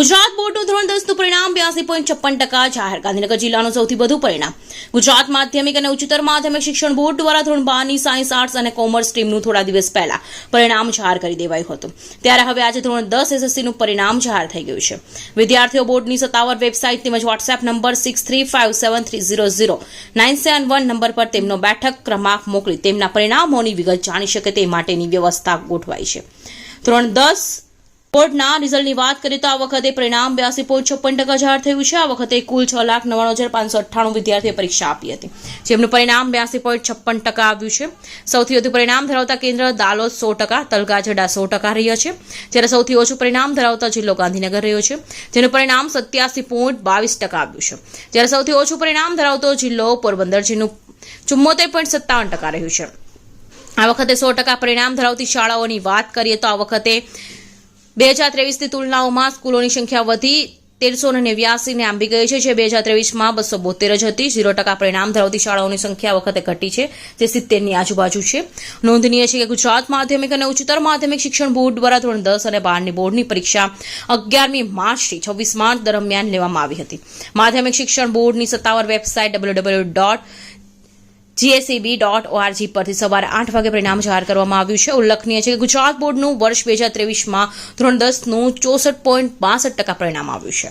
ગુજરાત બોર્ડનું ધોરણ દસનું પરિણામ બ્યાસી પોઈન્ટ છપ્પન ટકા જાહેર. ગાંધીનગર જિલ્લાનું સૌથી વધુ પરિણામ. ગુજરાત માધ્યમિક અને ઉચ્ચતર માધ્યમિક શિક્ષણ બોર્ડ દ્વારા ધોરણ બારની સાયન્સ, આર્ટ્સ અને કોમર્સ સ્ટ્રીમનું થોડા દિવસ પહેલા પરિણામ જાહેર કરી દેવાયું હતું. ત્યારે હવે આજે ધોરણ દસ એસએસસીનું પરિણામ જાહેર થઈ ગયું છે. વિદ્યાર્થીઓ બોર્ડની સત્તાવાર વેબસાઇટ તેમજ WhatsApp number six three five seven three zero zero nine seven one number પર તેમનો બેઠક ક્રમાંક મોકલી તેમના પરિણામોની વિગત જાણી શકે તે માટેની વ્યવસ્થા ગોઠવાઈ છે. ધોરણ દસ બોર્ડના રિઝલ્ટની વાત કરીએ તો આ વખતે પરિણામ બ્યાસી પોઈન્ટ છપ્પન ટકા જાહેર થયું છે. આ વખતે કુલ છ લાખ નવ્વાણું હજાર પાંચસો અઠ્ઠાણું વિદ્યાર્થીઓએ પરીક્ષા આપી હતી. જેમનું પરિણામ બ્યાસી પોઈન્ટ છપ્પન ટકા આવ્યું છે. સૌથી વધુ પરિણામ ધરાવતા કેન્દ્ર દાલોદ સો ટકા, તલગાજડા સો ટકા રહ્યા છે. જ્યારે સૌથી ઓછું પરિણામ ધરાવતા જિલ્લો ગાંધીનગર રહ્યો છે. જેનું પરિણામ સત્યાસી પોઈન્ટ બાવીસ ટકા આવ્યું છે. જ્યારે સૌથી ઓછું પરિણામ ધરાવતો જિલ્લો પોરબંદર, જેનું ચુમ્મોતેર પોઈન્ટ સત્તાવન ટકા રહ્યું છે. આ વખતે સો ટકા પરિણામ ધરાવતી શાળાઓની વાત કરીએ તો આ વખતે બે હજાર ત્રેવીસની તુલનાઓમાં સ્કૂલોની સંખ્યા વધી તેરસો ને નેવ્યાસીને આંબી ગઈ છે, જે બે હજાર ત્રેવીસમાં બસો બોતેર જ હતી. ઝીરો ટકા પરિણામ ધરાવતી શાળાઓની સંખ્યા વખતે ઘટી છે, જે સિત્તેરની આજુબાજુ છે. નોંધનીય છે કે ગુજરાત માધ્યમિક અને ઉચ્ચતર માધ્યમિક શિક્ષણ બોર્ડ દ્વારા ધોરણ દસ અને બારની બોર્ડની પરીક્ષા અગિયારમી માર્ચથી છવ્વીસ માર્ચ દરમિયાન લેવામાં આવી હતી. માધ્યમિક શિક્ષણ બોર્ડની સત્તાવાર website W W dot GSEB dot ORG પરથી સવારે આઠ વાગે પરિણામ જાહેર કરવામાં આવ્યું છે. ઉલ્લેખનીય છે કે ગુજરાત બોર્ડનું વર્ષ બે હજાર ત્રેવીસમાં ધોરણ દસનું ચોસઠ પોઈન્ટ બાસઠ ટકા પરિણામ આવ્યું છે.